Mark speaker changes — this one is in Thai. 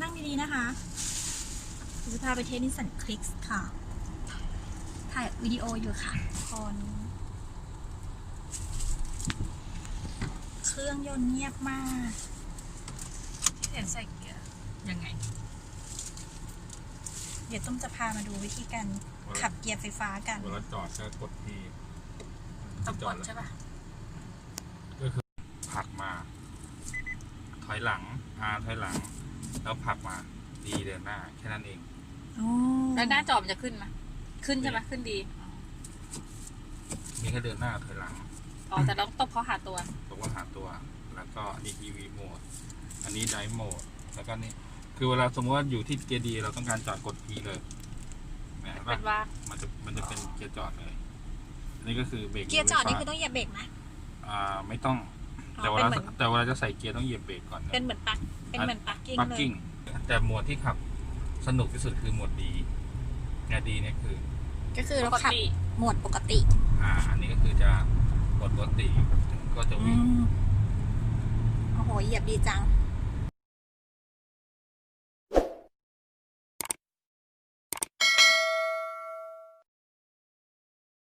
Speaker 1: ดีนะคะจะพาไปเทสนิสสันคลิกส์ค่ะ ถ่ายวิดีโออยู่ค่ะทุกคนเครื่องยนต์เงียบมาก
Speaker 2: เห็นใส่เกียร์ยังไง
Speaker 1: เดี๋ยวตุ้มจะพามาดูวิธีการขับเกียร์ไฟฟ้ากัน
Speaker 3: เวลาจอดก็กดที
Speaker 2: ต้องกด
Speaker 3: แล้ว
Speaker 2: ใช่ป่ะ
Speaker 3: ก็คือผลักมา ถอยหลังอาถอยหลัง แล้วผลักมาดีเดินหน้าแค่นั้นเอง
Speaker 2: แล้วหน้าจอมันจะขึ้นไหมขึ้นใช่ไหมขึ้นดี
Speaker 3: มีแค่เดินหน้าถอยหลัง
Speaker 2: อ๋อแต่ต้องตบเขาหาตัว
Speaker 3: บอกว่าหาตัว แล้วก็อันนี้ EV โหมด อันนี้ Drive โหมด แล้วก็นี่ คือเวลาสมมติว่าอยู่ที่เกียร์ดีเราต้องการจอดกด P เลยเห็น
Speaker 2: เป็
Speaker 3: ปะ
Speaker 2: นว่า
Speaker 3: มันจะมันจะเป็นเกียร์จอดเลย อันนี้ก็คือเบรก
Speaker 1: เกียร์จอดนี่
Speaker 3: ไฟ
Speaker 1: คือ
Speaker 3: ฟ้า
Speaker 1: ต้องเหยียบเบรกไหม
Speaker 3: อ่าไม่ต้อง
Speaker 1: อ๋อ
Speaker 3: แต่เว
Speaker 1: เป็น
Speaker 3: ลา
Speaker 1: เหมือน
Speaker 3: แต่เวลาจะใส่เกียร์ต้องเหยียบเบรกก่อนนะ
Speaker 1: เป็นเหมือนปักเป็นเหมือนปักกิ้ง
Speaker 3: ปัก
Speaker 1: เลย
Speaker 3: กิ้งแต่หมวดที่ขับสนุกที่สุดคือหมวดดีเนี่ยดีเนี่ยคือ
Speaker 1: ก็คือเรา
Speaker 2: ปก
Speaker 1: ขับ
Speaker 2: ติ
Speaker 1: โหมดปกติ
Speaker 3: อ่า อันนี้ก็คือจะกดปกติก็จะ
Speaker 1: อื
Speaker 3: วิ่ง
Speaker 1: มโอ้โหเหยียบดีจัง